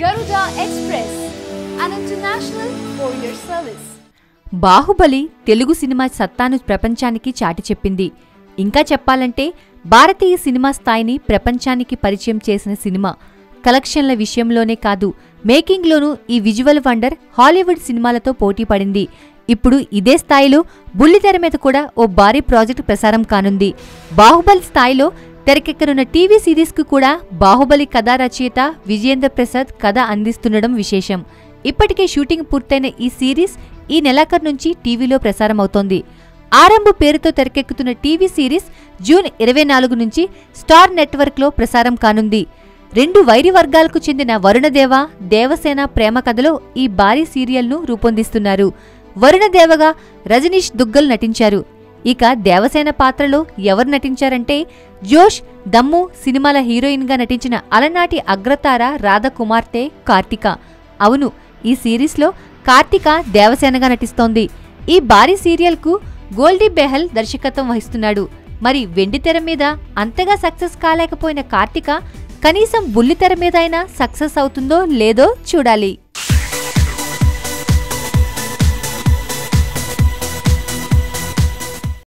Garuda express an international Baahubali Telugu cinema సత్తాను ప్రపంచానికి చాటి చెప్పింది. ఇంకా చెప్పాలంటే భారతీయ సినిమా స్థాయిని ప్రపంచానికి పరిచయం చేసిన సినిమా. కలెక్షన్ల విషయంలోనే కాదు మేకింగ్లోనూ ఈ విజువల్ వండర్ హాలీవుడ్ సినిమాలతో పోటీ పడింది. ఇప్పుడు ఇదే స్థాయిలో బుల్లితెర మీద కూడా ఓ భారీ ప్రాజెక్టు ప్రసారం కానుంది. బాహుబలి స్థాయిలో తెరకెక్కనున్న టీవీ సిరీస్కు కూడా బాహుబలి కథా రచయిత విజయేంద్ర ప్రసాద్ కథ అందిస్తుండడం విశేషం. ఇప్పటికే షూటింగ్ పూర్తయిన ఈ సిరీస్ ఈ నెలాఖరు నుంచి టీవీలో ప్రసారమవుతోంది. ఆరంభ పేరుతో తెరకెక్కుతున్న టీవీ సిరీస్ జూన్ ఇరవై నాలుగు నుంచి స్టార్ నెట్వర్క్లో ప్రసారం కానుంది. రెండు వైరి వర్గాలకు చెందిన వరుణదేవ దేవసేన ప్రేమ కథలో ఈ భారీ సీరియల్ను రూపొందిస్తున్నారు. వరుణదేవగా రజనీష్ దుగ్గల్ నటించారు. ఇక దేవసేన పాత్రలో ఎవరు నటించారంటే జోష్ దమ్ము సినిమాల హీరోయిన్గా నటించిన అలనాటి అగ్రతార రాధకుమార్తె కార్తిక. అవును ఈ సిరీస్లో కార్తిక దేవసేనగా నటిస్తోంది. ఈ భారీ సీరియల్కు గోల్డీ బెహల్ దర్శకత్వం వహిస్తున్నాడు. మరి వెండితెర మీద అంతగా సక్సెస్ కాలేకపోయిన కార్తిక కనీసం బుల్లితెర మీద అయినా సక్సెస్ అవుతుందో లేదో చూడాలి.